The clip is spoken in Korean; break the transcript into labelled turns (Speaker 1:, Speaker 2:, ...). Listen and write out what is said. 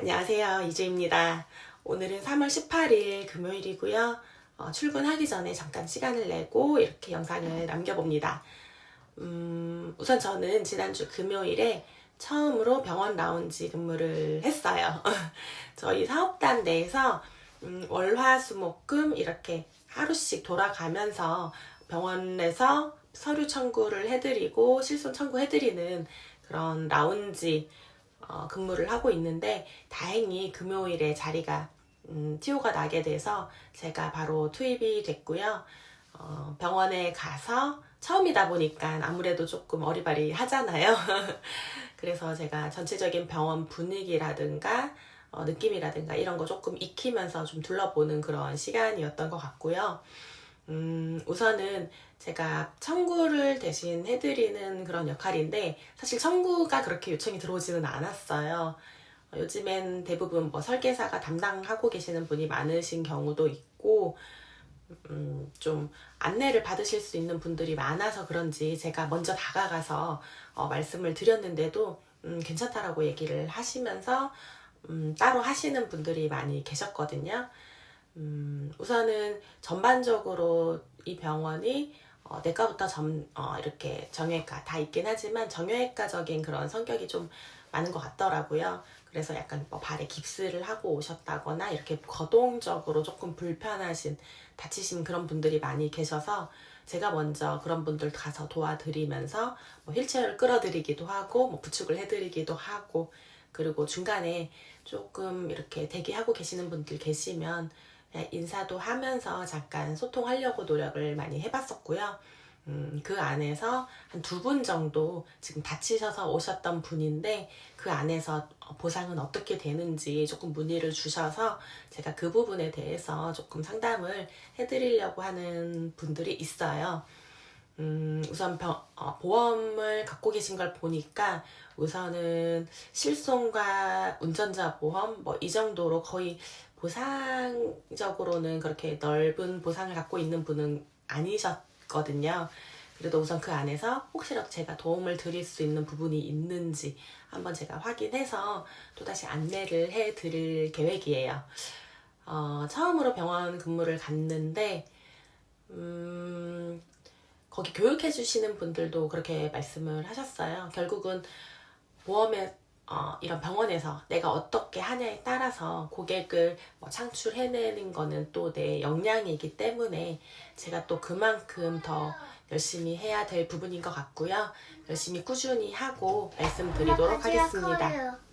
Speaker 1: 안녕하세요. 이주입니다. 오늘은 3월 18일 금요일이고요. 어, 출근하기 전에 잠깐 시간을 내고 이렇게 영상을 남겨봅니다. 음, 우선 저는 지난주 금요일에 처음으로 병원 라운지 근무를 했어요. 저희 사업단 내에서 음, 월화수목금 이렇게 하루씩 돌아가면서 병원에서 서류 청구를 해드리고 실손 청구해드리는 그런 라운지 어, 근무를 하고 있는데 다행히 금요일에 자리가 음, 티오가 나게 돼서 제가 바로 투입이 됐고요. 어, 병원에 가서 처음이다 보니까 아무래도 조금 어리바리 하잖아요. 그래서 제가 전체적인 병원 분위기라든가 어, 느낌이라든가 이런 거 조금 익히면서 좀 둘러보는 그런 시간이었던 것 같고요. 음, 우선은 제가 청구를 대신 해드리는 그런 역할인데 사실 청구가 그렇게 요청이 들어오지는 않았어요. 어, 요즘엔 대부분 뭐 설계사가 담당하고 계시는 분이 많으신 경우도 있고 음, 좀 안내를 받으실 수 있는 분들이 많아서 그런지 제가 먼저 다가가서 어, 말씀을 드렸는데도 음, 괜찮다라고 얘기를 하시면서 음, 따로 하시는 분들이 많이 계셨거든요. 음, 우선은 전반적으로 이 병원이 어, 내과부터 점, 어, 이렇게 정형외과 다 있긴 하지만 정형외과적인 그런 성격이 좀 많은 것 같더라고요. 그래서 약간 뭐 발에 깁스를 하고 오셨다거나 이렇게 거동적으로 조금 불편하신 다치신 그런 분들이 많이 계셔서 제가 먼저 그런 분들 가서 도와드리면서 뭐 휠체어를 끌어드리기도 하고 뭐 부축을 해드리기도 하고 그리고 중간에 조금 이렇게 대기하고 계시는 분들 계시면 인사도 하면서 잠깐 소통하려고 노력을 많이 해봤었고요. 음, 그 안에서 한 두 분 정도 지금 다치셔서 오셨던 분인데 그 안에서 보상은 어떻게 되는지 조금 문의를 주셔서 제가 그 부분에 대해서 조금 상담을 해드리려고 하는 분들이 있어요. 음, 우선 병- 어, 보험을 갖고 계신 걸 보니까 우선은 실손과 운전자 보험 뭐 이 정도로 거의 보상적으로는 그렇게 넓은 보상을 갖고 있는 분은 아니셨거든요. 그래도 우선 그 안에서 혹시라도 제가 도움을 드릴 수 있는 부분이 있는지 한번 제가 확인해서 또다시 안내를 해 드릴 계획이에요. 어, 처음으로 병원 근무를 갔는데, 음, 거기 교육해 주시는 분들도 그렇게 말씀을 하셨어요. 결국은 보험에 어, 이런 병원에서 내가 어떻게 하냐에 따라서 고객을 뭐 창출해내는 거는 또 내 역량이기 때문에 제가 또 그만큼 더 열심히 해야 될 부분인 것 같고요. 열심히 꾸준히 하고 말씀드리도록 하겠습니다.